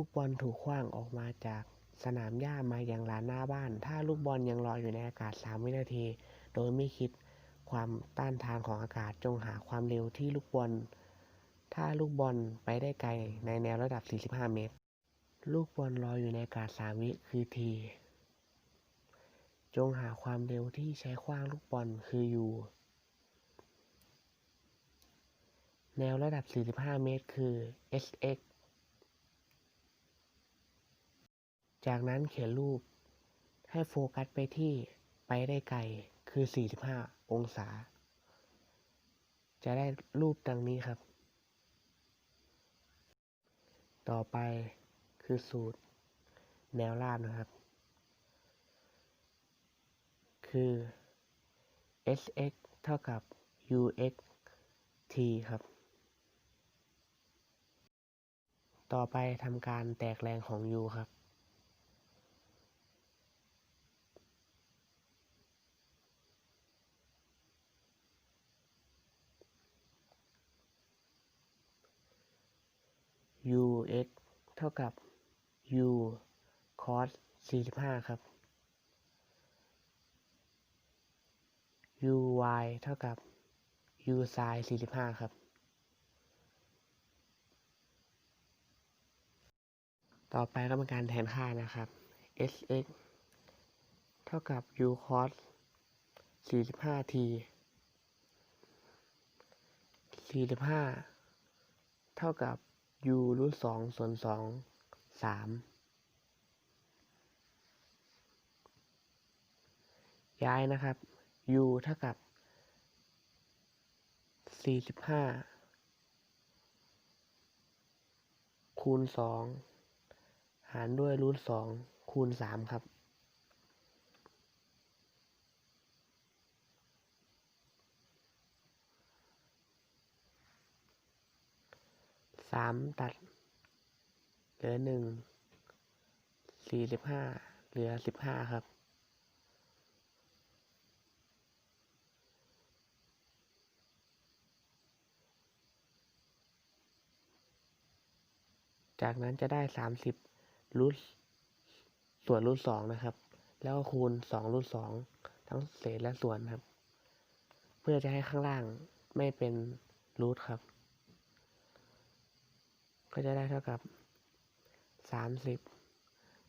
ลูกบอลถูกขว้างออกมาจากสนามหญ้ามายังลานหน้าบ้าน ถ้าลูกบอลยังลอยอยู่ในอากาศ 3 วินาที โดยไม่คิดความต้านทานของอากาศจงหาความเร็วที่ลูกบอล ถ้าลูกบอลไปได้ไกลในแนวระดับ 45 เมตร ลูกบอลลอยอยู่ในอากาศ 3 วิคือ t จงหาความเร็วที่ใช้ขว้างลูกบอลคือ u แนวระดับ 45 เมตร คือ sx จากนั้นเขียนรูปให้โฟกัสไปที่ไปได้ไกลคือ 45 องศา จะได้รูปดังนี้ครับ ต่อไปคือสูตร แนวราบนะครับ คือ sx เท่ากับ ux t ครับ ต่อไปทำการแตกแรงของ u ครับ ux เท่ากับ u cos 45 ครับ uy เท่ากับ u sin 45 ครับ ต่อไปก็เป็นการแทนค่านะครับ sx เท่ากับ u cos 45t 45 เท่ากับ u รูทสองส่วนสองสามย้ายนะครับ u เท่ากับสี่สิบห้าคูณสองหารด้วยรูทสองคูณสามครับ สามตัด เหลือหนึ่งสี่สิบห้าเหลือสิบห้าครับ จากนั้นจะได้สามสิบรูทส่วนรูทสองนะครับ แล้วก็คูณสองรูทสองทั้งเศษและส่วนครับ เพื่อจะให้ข้างล่างไม่เป็นรูทครับ ก็จะได้เท่ากับสามสิบ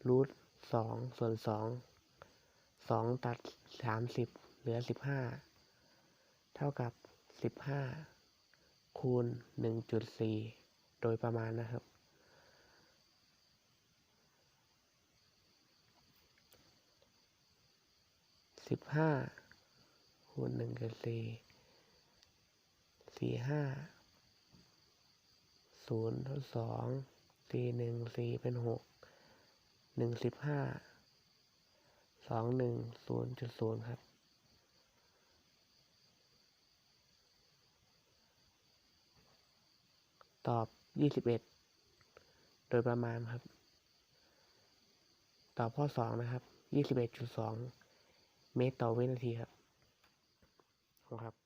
รูทสองส่วนสองสองตัดสามสิบเหลือสิบห้าเท่ากับสิบห้าคูณหนึ่งจุดสี่โดยประมาณนะครับ สิบห้าคูณหนึ่งจุดสี่สี่ห้า ศูนย์ทดสองสี่หนึ่งสี่เป็นหกหนึ่งสิบห้าสองหนึ่งศูนย์จุดศูนย์ครับตอบยี่สิบเอ็ดโดยประมาณครับ ตอบข้อสองนะครับยี่สิบเอ็ดจุดสองเมตรต่อวินาทีครับขอบคุณครับ